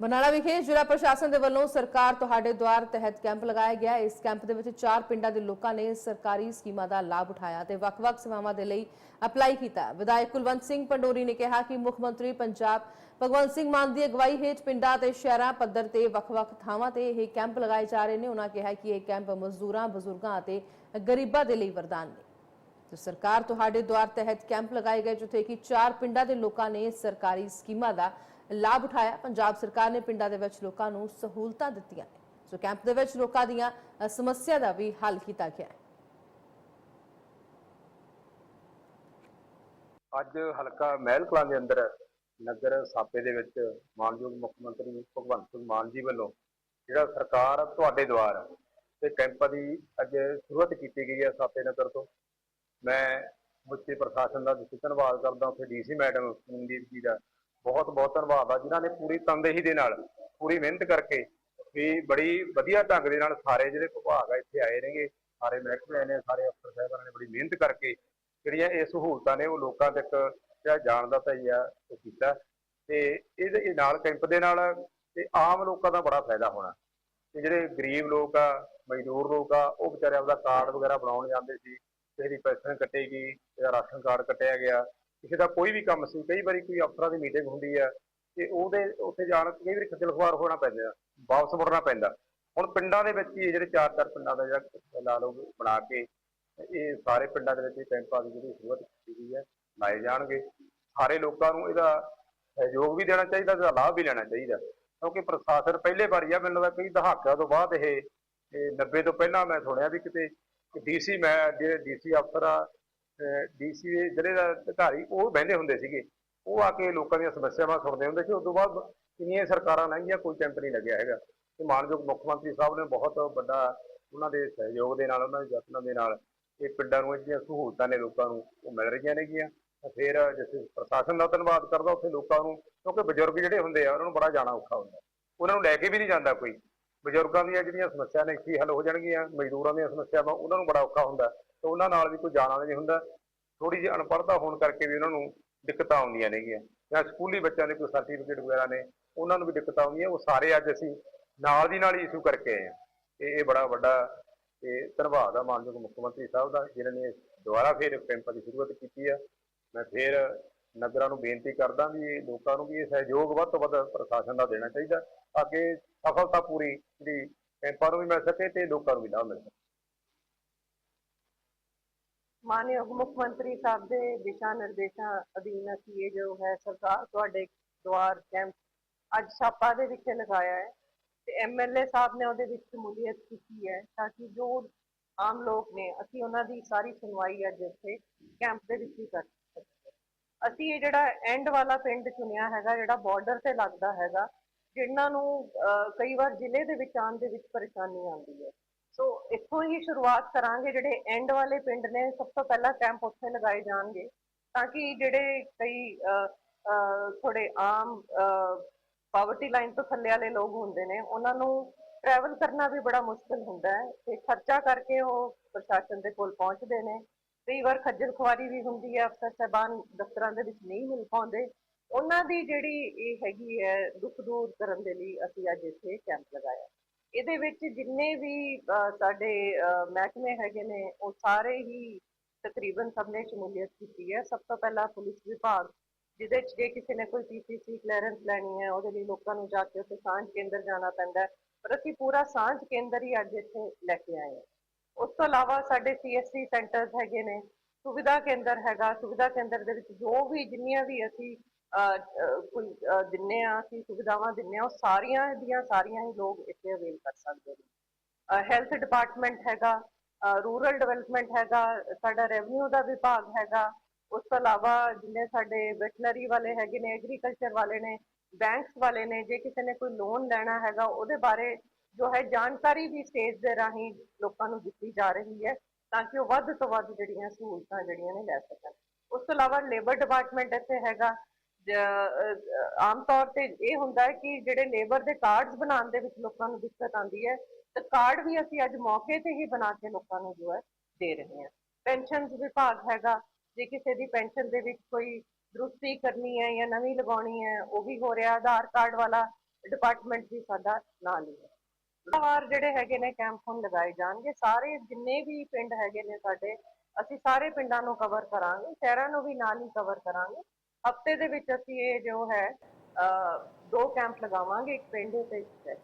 ਬਰਨਾਲਾ ਵਿਖੇ ਜ਼ਿਲ੍ਹਾ ਪ੍ਰਸ਼ਾਸਨ ਦੇ ਵੱਲੋਂ ਸਰਕਾਰ ਤੁਹਾਡੇ ਦੁਆਰ ਤਹਿਤ ਕੈਂਪ ਲਗਾਇਆ ਗਿਆ। ਇਸ ਕੈਂਪ ਦੇ ਵਿੱਚ ਚਾਰ ਪਿੰਡਾਂ ਦੇ ਲੋਕਾਂ ਨੇ ਸਰਕਾਰੀ ਸਕੀਮਾਂ ਦਾ ਲਾਭ ਉਠਾਇਆ ਤੇ ਵੱਖ-ਵੱਖ ਸੇਵਾਵਾਂ ਦੇ ਲਈ ਅਪਲਾਈ ਕੀਤਾ। ਵਿਧਾਇਕ ਕੁਲਵੰਤ ਸਿੰਘ ਪੰਡੋਰੀ ਨੇ ਕਿਹਾ ਕਿ ਮੁੱਖ ਮੰਤਰੀ ਪੰਜਾਬ ਭਗਵੰਤ ਸਿੰਘ ਮਾਨ ਦੀ ਅਗਵਾਈ ਹੇਠ ਪਿੰਡਾਂ ਤੇ ਸ਼ਹਿਰਾਂ, ਪੱਧਰ ਤੇ ਵੱਖ-ਵੱਖ ਥਾਵਾਂ ਤੇ ਇਹ ਕੈਂਪ ਲਗਾਏ ਜਾ ਰਹੇ ਨੇ। ਉਹਨਾਂ ਕਿਹਾ ਕਿ ਇਹ ਕੈਂਪ ਮਜ਼ਦੂਰਾਂ, ਬਜ਼ੁਰਗਾਂ ਅਤੇ ਗਰੀਬਾਂ ਦੇ ਲਈ ਵਰਦਾਨ ਨੇ। ਤੇ ਸਰਕਾਰ ਤੁਹਾਡੇ ਦੁਆਰ ਤਹਿਤ ਕੈਂਪ ਲਗਾਏ ਗਏ, ਜਿੱਥੇ ਕਿ ਚਾਰ ਪਿੰਡਾਂ ਦੇ ਲੋਕਾਂ ਨੇ ਸਰਕਾਰੀ ਸਕੀਮਾਂ ਦਾ ਲਾਭ ਉਠਾਇਆ। ਪੰਜਾਬ ਸਰਕਾਰ ਨੇ ਪਿੰਡਾਂ ਦੇ ਵਿੱਚ ਲੋਕਾਂ ਨੂੰ ਸਹੂਲਤਾਂ ਦਿੱਤੀਆਂ ਨੇ। ਸੋ ਕੈਂਪ ਦੇ ਵਿੱਚ ਲੋਕਾਂ ਦੀਆਂ ਸਮੱਸਿਆ ਦਾ ਵੀ ਹੱਲ ਕੀਤਾ ਗਿਆ ਹੈ। ਅੱਜ ਹਲਕਾ ਮਹਿਲ ਕਲਾਂ ਦੇ ਅੰਦਰ ਨਗਰ ਸਾਪੇ ਦੇ ਵਿੱਚ ਮਾਨਯੋਗ ਮੁੱਖ ਮੰਤਰੀ ਭਗਵੰਤ ਸਿੰਘ ਮਾਨ ਜੀ ਵੱਲੋਂ ਜਿਹੜਾ ਸਰਕਾਰ ਤੁਹਾਡੇ ਦੁਆਰ ਤੇ ਕੈਂਪਾਂ ਦੀ ਅੱਜ ਸ਼ੁਰੂਆਤ ਕੀਤੀ ਗਈ ਹੈ ਸਾਪੇ ਨਗਰ ਤੋਂ। ਮੈਂ ਮੁੱਚੇ ਪ੍ਰਸ਼ਾਸਨ ਦਾ ਧੰਨਵਾਦ ਕਰਦਾ ਉੱਥੇ ਡੀਸੀ ਮੈਡਮ ਮਨਦੀਪ ਜੀ ਦਾ ਬਹੁਤ ਬਹੁਤ ਧੰਨਵਾਦ ਆ ਜਿਨ੍ਹਾਂ ਨੇ ਪੂਰੀ ਤਨਦੇਹੀ ਦੇ ਨਾਲ, ਪੂਰੀ ਮਿਹਨਤ ਕਰਕੇ ਵੀ ਬੜੀ ਵਧੀਆ ਢੰਗ ਦੇ ਨਾਲ ਸਾਰੇ ਜਿਹੜੇ ਵਿਭਾਗ ਆ ਇੱਥੇ ਆਏ ਨੇਗੇ, ਸਾਰੇ ਮਹਿਕਮੇ ਨੇ, ਸਾਰੇ ਅਫਸਰ ਸਾਹਿਬਾਨਾਂ ਨੇ ਬੜੀ ਮਿਹਨਤ ਕਰਕੇ ਜਿਹੜੀਆਂ ਇਹ ਸਹੂਲਤਾਂ ਨੇ ਉਹ ਲੋਕਾਂ ਤੱਕ ਜਿਹੜਾ ਜਾਣ ਦਾ ਤਈਆ ਉਹ ਕੀਤਾ। ਤੇ ਇਹਦੇ ਨਾਲ ਕੈਂਪ ਦੇ ਨਾਲ ਤੇ ਆਮ ਲੋਕਾਂ ਦਾ ਬੜਾ ਫਾਇਦਾ ਹੋਣਾ। ਤੇ ਜਿਹੜੇ ਗਰੀਬ ਲੋਕ ਆ, ਮਜ਼ਦੂਰ ਲੋਕ ਆ, ਉਹ ਵਿਚਾਰੇ ਆਪਦਾ ਕਾਰਡ ਵਗੈਰਾ ਬਣਾਉਣ ਜਾਂਦੇ ਸੀ, ਕਿਸੇ ਦੀ ਪੈਨਸ਼ਨ ਕੱਟੇਗੀ ਜਾਂ ਰਾਸ਼ਨ ਕਾਰਡ ਕੱਟਿਆ ਗਿਆ। ਕਿਸੇ ਦਾ ਕੋਈ ਵੀ ਕੰਮ ਸੀ, ਕਈ ਵਾਰੀ ਕੋਈ ਅਫਸਰਾਂ ਦੀ ਮੀਟਿੰਗ ਹੁੰਦੀ ਆ ਤੇ ਉਹਦੇ ਉੱਥੇ ਜਾਣ, ਕਈ ਵਾਰੀ ਖੱਜਲ ਖੁਆਰ ਹੋਣਾ ਪੈਂਦਾ, ਵਾਪਸ ਮੁੜਨਾ ਪੈਂਦਾ। ਹੁਣ ਪਿੰਡਾਂ ਦੇ ਵਿੱਚ ਹੀ ਇਹ ਜਿਹੜੇ ਚਾਰ ਚਾਰ ਪਿੰਡਾਂ ਦਾ ਜਿਹੜਾ ਲਾ ਲਓ ਬਣਾ ਕੇ, ਇਹ ਸਾਰੇ ਪਿੰਡਾਂ ਦੇ ਵਿੱਚ ਕੈਂਪਾਂ ਦੀ ਜਿਹੜੀ ਸ਼ੁਰੂਆਤ ਕੀਤੀ ਗਈ ਹੈ, ਲਾਏ ਜਾਣਗੇ। ਸਾਰੇ ਲੋਕਾਂ ਨੂੰ ਇਹਦਾ ਸਹਿਯੋਗ ਵੀ ਦੇਣਾ ਚਾਹੀਦਾ ਤੇ ਲਾਭ ਵੀ ਲੈਣਾ ਚਾਹੀਦਾ, ਕਿਉਂਕਿ ਪ੍ਰਸ਼ਾਸਨ ਪਹਿਲੇ ਵਾਰੀ ਆ, ਮੈਨੂੰ ਲੱਗਦਾ ਕਈ ਦਹਾਕਿਆਂ ਤੋਂ ਬਾਅਦ ਇਹ ਇਹ 90 ਤੋਂ ਪਹਿਲਾਂ ਮੈਂ ਸੁਣਿਆ ਵੀ ਕਿਤੇ ਡੀਸੀ ਮੈਂ, ਜਿਹੜੇ ਡੀਸੀ ਅਫਸਰ ਆ ਡੀਸੀ ਦੇ ਜ਼ਿਲ੍ਹੇ ਦਾ ਅਧਿਕਾਰੀ, ਉਹ ਬਹਿੰਦੇ ਹੁੰਦੇ ਸੀਗੇ। ਉਹ ਆ ਕੇ ਲੋਕਾਂ ਦੀਆਂ ਸਮੱਸਿਆਵਾਂ ਸੁਣਦੇ ਹੁੰਦੇ ਸੀ। ਉਸ ਤੋਂ ਬਾਅਦ ਕਿੰਨੀਆਂ ਸਰਕਾਰਾਂ ਲੰਘੀਆਂ, ਕੋਈ ਕੈਂਪ ਨਹੀਂ ਲੱਗਿਆ ਹੈਗਾ। ਤੇ ਮਾਨਯੋਗ ਮੁੱਖ ਮੰਤਰੀ ਸਾਹਿਬ ਨੇ ਬਹੁਤ ਵੱਡਾ ਉਹਨਾਂ ਦੇ ਸਹਿਯੋਗ ਦੇ ਨਾਲ, ਉਹਨਾਂ ਦੇ ਯਤਨਾਂ ਦੇ ਨਾਲ ਇਹ ਪਿੰਡਾਂ ਨੂੰ ਇਹ ਜਿਹੜੀਆਂ ਸਹੂਲਤਾਂ ਨੇ ਲੋਕਾਂ ਨੂੰ ਉਹ ਮਿਲ ਰਹੀਆਂ ਨੇਗੀਆਂ। ਫਿਰ ਜਿੱਥੇ ਪ੍ਰਸ਼ਾਸਨ ਦਾ ਧੰਨਵਾਦ ਕਰਦਾ, ਉੱਥੇ ਲੋਕਾਂ ਨੂੰ, ਕਿਉਂਕਿ ਬਜ਼ੁਰਗ ਜਿਹੜੇ ਹੁੰਦੇ ਆ, ਉਹਨਾਂ ਨੂੰ ਬੜਾ ਜਾਣਾ ਔਖਾ ਹੁੰਦਾ। ਉਹਨਾਂ ਨੂੰ ਲੈ ਕੇ ਵੀ ਨਹੀਂ ਜਾਂਦਾ ਕੋਈ। ਬਜ਼ੁਰਗਾਂ ਦੀਆਂ ਜਿਹੜੀਆਂ ਸਮੱਸਿਆ ਨੇ ਕੀ ਹੱਲ ਹੋ ਜਾਣਗੀਆਂ, ਮਜ਼ਦੂਰਾਂ ਦੀਆਂ ਸਮੱਸਿਆਵਾਂ ਉਹਨਾਂ ਨੂੰ ਬੜਾ ਔਖਾ ਹੁੰਦਾ। ਤੇ ਉਹਨਾਂ ਨਾਲ ਵੀ ਕੋਈ ਜਾਣ ਵਾਲਾ ਨਹੀਂ ਹੁੰਦਾ। ਥੋੜੀ ਜਿਹੀ ਅਨਪੜ੍ਹਤਾ ਹੋਣ ਕਰਕੇ ਵੀ ਉਹਨਾਂ ਨੂੰ ਦਿੱਕਤਾਂ ਆਉਂਦੀਆਂ ਨੇਗੀਆਂ। ਜਾਂ ਸਕੂਲੀ ਬੱਚਿਆਂ ਦੇ ਕੋਈ ਸਰਟੀਫਿਕੇਟ ਵਗੈਰਾ ਨੇ, ਉਹਨਾਂ ਨੂੰ ਵੀ ਦਿੱਕਤਾਂ ਆਉਂਦੀਆਂ। ਉਹ ਸਾਰੇ ਅੱਜ ਅਸੀਂ ਨਾਲ ਦੀ ਨਾਲ ਹੀ ਇਸ਼ੂ ਕਰਕੇ ਆਏ ਹਾਂ। ਇਹ ਇਹ ਬੜਾ ਵੱਡਾ, ਇਹ ਧੰਨਵਾਦ ਆ ਮਾਨਯੋਗ ਮੁੱਖ ਮੰਤਰੀ ਸਾਹਿਬ ਦਾ, ਜਿਨ੍ਹਾਂ ਨੇ ਦੁਬਾਰਾ ਫਿਰ ਕੈਂਪਾਂ ਦੀ ਸ਼ੁਰੂਆਤ ਕੀਤੀ ਆ। ਮੈਂ ਫਿਰ ਨਗਰਾਂ ਨੂੰ ਬੇਨਤੀ ਕਰਦਾ ਵੀ ਲੋਕਾਂ ਨੂੰ ਵੀ ਇਹ ਸਹਿਯੋਗ ਵੱਧ ਤੋਂ ਵੱਧ ਪ੍ਰਸ਼ਾਸਨ ਦਾ ਦੇਣਾ ਚਾਹੀਦਾ, ਤਾਂ ਸਫਲਤਾ ਪੂਰੀ ਜਿਹੜੀ ਕੈਂਪਾਂ ਨੂੰ ਵੀ ਮਿਲ ਸਕੇ ਤੇ ਲੋਕਾਂ ਨੂੰ ਵੀ ਲਾਭ ਮਿਲ ਸਕੇ। ਮਾਨਯੋਗ ਮੁੱਖ ਮੰਤਰੀ ਸਾਹਿਬ ਦੇ ਦਿਸ਼ਾ ਨਿਰਦੇਸ਼ਾਂ ਅਧੀਨ ਅਸੀਂ ਇਹ ਜੋ ਹੈ ਸਰਕਾਰ ਤੁਹਾਡੇ ਦੁਆਰ ਕੈਂਪ ਅੱਜ ਛਾਪਾ ਦੇ ਵਿੱਚ ਲਗਾਇਆ ਹੈ ਤੇ ਐਮਐਲਏ ਸਾਹਿਬ ਨੇ ਉਹਦੇ ਵਿੱਚ ਸ਼ਮੂਲੀਅਤ ਕੀਤੀ ਹੈ ਤਾਂ ਕਿ ਜੋ ਆਮ ਲੋਕ ਨੇ ਅਸੀਂ ਉਹਨਾਂ ਦੀ ਸਾਰੀ ਸੁਣਵਾਈ ਅੱਜ ਇੱਥੇ ਕੈਂਪ ਦੇ ਵਿੱਚ ਹੀ ਕਰ ਅਸੀਂ ਇਹ ਜਿਹੜਾ ਐਂਡ ਵਾਲਾ ਪਿੰਡ ਚੁਣਿਆ ਹੈਗਾ, ਜਿਹੜਾ ਬਾਰਡਰ ਤੇ ਲੱਗਦਾ ਹੈਗਾ ਜਿਨ੍ਹਾਂ ਨੂੰ ਕਈ ਵਾਰ ਜ਼ਿਲ੍ਹੇ ਦੇ ਵਿੱਚ ਆਉਣ ਦੇ ਵਿੱਚ ਪਰੇਸ਼ਾਨੀ ਆਉਂਦੀ ਹੈ। ਸੋ ਇੱਥੋਂ ਹੀ ਸ਼ੁਰੂਆਤ ਕਰਾਂਗੇ, ਜਿਹੜੇ ਐਂਡ ਵਾਲੇ ਪਿੰਡ ਨੇ, ਸਭ ਤੋਂ ਪਹਿਲਾਂ ਕੈਂਪ ਉੱਥੇ ਲਗਾਏ ਜਾਣਗੇ, ਤਾਂ ਕਿ ਜਿਹੜੇ ਕਈ ਥੋੜੇ ਆਮ ਪਾਵਰਟੀ ਲਾਈਨ ਤੋਂ ਥੱਲੇ ਵਾਲੇ ਲੋਕ ਹੁੰਦੇ ਨੇ, ਉਹਨਾਂ ਨੂੰ ਟਰੈਵਲ ਕਰਨਾ ਵੀ ਬੜਾ ਮੁਸ਼ਕਲ ਹੁੰਦਾ ਹੈ। ਤੇ ਖਰਚਾ ਕਰਕੇ ਉਹ ਪ੍ਰਸ਼ਾਸਨ ਦੇ ਕੋਲ ਪਹੁੰਚਦੇ ਨੇ। ਕਈ ਵਾਰ ਖੱਜਲ ਖੁਆਰੀ ਵੀ ਹੁੰਦੀ ਹੈ ਅਫਸਰ ਸਾਹਿਬਾਨ ਦਫ਼ਤਰਾਂ ਦੇ ਵਿੱਚ ਨਹੀਂ ਮਿਲ ਪਾਉਂਦੇ। ਉਹਨਾਂ ਦੀ ਜਿਹੜੀ ਇਹ ਹੈਗੀ ਹੈ, ਦੁੱਖ ਦੂਰ ਕਰਨ ਦੇ ਲਈ ਅਸੀਂ ਅੱਜ ਇੱਥੇ ਕੈਂਪ ਲਗਾਇਆ। ਇਹਦੇ ਵਿੱਚ ਜਿੰਨੇ ਵੀ ਸਾਡੇ ਮਹਿਕਮੇ ਹੈਗੇ ਨੇ, ਉਹ ਸਾਰੇ ਹੀ ਤਕਰੀਬਨ ਸਭ ਨੇ ਸ਼ਮੂਲੀਅਤ ਕੀਤੀ ਹੈ। ਸਭ ਤੋਂ ਪਹਿਲਾਂ ਪੁਲਿਸ ਵਿਭਾਗ, ਜਿਹਦੇ ਚ ਜੇ ਕਿਸੇ ਨੇ ਕੋਈ ਪੀਸੀਸੀ ਕਲੀਅਰੈਂਸ ਲੈਣੀ ਹੈ, ਉਹਦੇ ਲਈ ਲੋਕਾਂ ਨੂੰ ਜਾ ਕੇ ਉੱਥੇ ਸਾਂਝ ਕੇਂਦਰ ਜਾਣਾ ਪੈਂਦਾ ਪਰ ਅਸੀਂ ਪੂਰਾ ਸਾਂਝ ਕੇਂਦਰ ਹੀ ਅੱਜ ਇੱਥੇ ਲੈ ਕੇ ਆਏ ਹਾਂ। ਉਸ ਤੋਂ ਇਲਾਵਾ ਸਾਡੇ ਸੀਐਸਸੀ ਸੈਂਟਰਸ ਹੈਗੇ ਨੇ, ਸੁਵਿਧਾ ਕੇਂਦਰ ਹੈਗਾ, ਸੁਵਿਧਾ ਕੇਂਦਰ ਦੇ ਵਿੱਚ ਜੋ ਵੀ ਜਿੰਨੀਆਂ ਵੀ ਅਸੀਂ ਕੋਈ ਦਿੰਨੇ ਆ ਅਸੀਂ ਸੁਵਿਧਾਵਾਂ ਦਿੰਨੇ ਆ ਉਹ ਸਾਰੀਆਂ ਦੀਆਂ ਸਾਰੀਆਂ ਹੀ ਲੋਕ ਇੱਥੇ ਅਵੇਲ ਕਰ ਸਕਦੇ ਨੇ। ਹੈਲਥ ਡਿਪਾਰਟਮੈਂਟ ਹੈਗਾ ਰੂਰਲ ਡਿਵੈਲਪਮੈਂਟ ਹੈਗਾ, ਸਾਡਾ ਰੈਵਨਿਊ ਦਾ ਵਿਭਾਗ ਹੈਗਾ, ਉਸ ਤੋਂ ਇਲਾਵਾ ਜਿੰਨੇ ਸਾਡੇ ਵੈਟਨਰੀ ਵਾਲੇ ਹੈਗੇ ਨੇ ਐਗਰੀਕਲਚਰ ਵਾਲੇ ਨੇ ਬੈਂਕਸ ਵਾਲੇ ਨੇ, ਜੇ ਕਿਸੇ ਨੇ ਕੋਈ ਲੋਨ ਲੈਣਾ ਹੈਗਾ, ਉਹਦੇ ਬਾਰੇ ਜੋ ਹੈ ਜਾਣਕਾਰੀ ਵੀ ਸਟੇਜ ਦੇ ਰਾਹੀਂ ਲੋਕਾਂ ਨੂੰ ਦਿੱਤੀ ਜਾ ਰਹੀ ਹੈ ਤਾਂ ਕਿ ਉਹ ਵੱਧ ਤੋਂ ਵੱਧ ਜਿਹੜੀਆਂ ਸਹੂਲਤਾਂ ਜਿਹੜੀਆਂ ਨੇ ਲੈ ਸਕਣ। ਉਸ ਤੋਂ ਇਲਾਵਾ ਲੇਬਰ ਡਿਪਾਰਟਮੈਂਟ ਇੱਥੇ ਹੈਗਾ। ਆਮ ਤੌਰ ਤੇ ਇਹ ਹੁੰਦਾ ਹੈ ਕਿ ਜਿਹੜੇ ਲੇਬਰ ਦੇ ਕਾਰਡਸ ਬਣਾਉਣ ਦੇ ਵਿੱਚ ਲੋਕਾਂ ਨੂੰ ਦਿੱਕਤ ਆਉਂਦੀ ਹੈ, ਤੇ ਕਾਰਡ ਵੀ ਅਸੀਂ ਅੱਜ ਮੌਕੇ ਤੇ ਹੀ ਬਣਾ ਕੇ ਲੋਕਾਂ ਨੂੰ ਜੋ ਹੈ ਦੇ ਰਹੇ ਹਾਂ। ਪੈਨਸ਼ਨਸ ਵਿਭਾਗ ਹੈਗਾ, ਜੇ ਕਿਸੇ ਦੀ ਪੈਨਸ਼ਨ ਦੇ ਵਿੱਚ ਕੋਈ ਦਰੁਸਤੀ ਕਰਨੀ ਹੈ ਜਾਂ ਨਵੀਂ ਲਗਾਉਣੀ ਹੈ, ਉਹ ਵੀ ਹੋ ਰਿਹਾ, ਆਧਾਰ ਕਾਰਡ ਵਾਲਾ ਡਿਪਾਰਟਮੈਂਟ ਵੀ ਸਾਡਾ ਨਾਲ ਹੀ ਹੈ। ਵਾਰ ਜਿਹੜੇ ਹੈਗੇ ਨੇ ਕੈਂਪ ਹੁਣ ਲਗਾਏ ਜਾਣਗੇ। ਸਾਰੇ ਜਿੰਨੇ ਵੀ ਪਿੰਡ ਹੈਗੇ ਨੇ ਸਾਡੇ ਅਸੀਂ ਸਾਰੇ ਪਿੰਡਾਂ ਨੂੰ ਕਵਰ ਕਰਾਂਗੇ ਸ਼ਹਿਰਾਂ ਨੂੰ ਵੀ ਨਾਲ ਹੀ ਕਵਰ ਕਰਾਂਗੇ। ਹਫ਼ਤੇ ਦੇ ਵਿੱਚ ਅਸੀਂ ਇਹ ਜੋ ਹੈ ਅਹ, ਦੋ ਕੈਂਪ ਲਗਾਵਾਂਗੇ ਇੱਕ ਪਿੰਡ ਤੇ ਇੱਕ ਸ਼ਹਿਰ।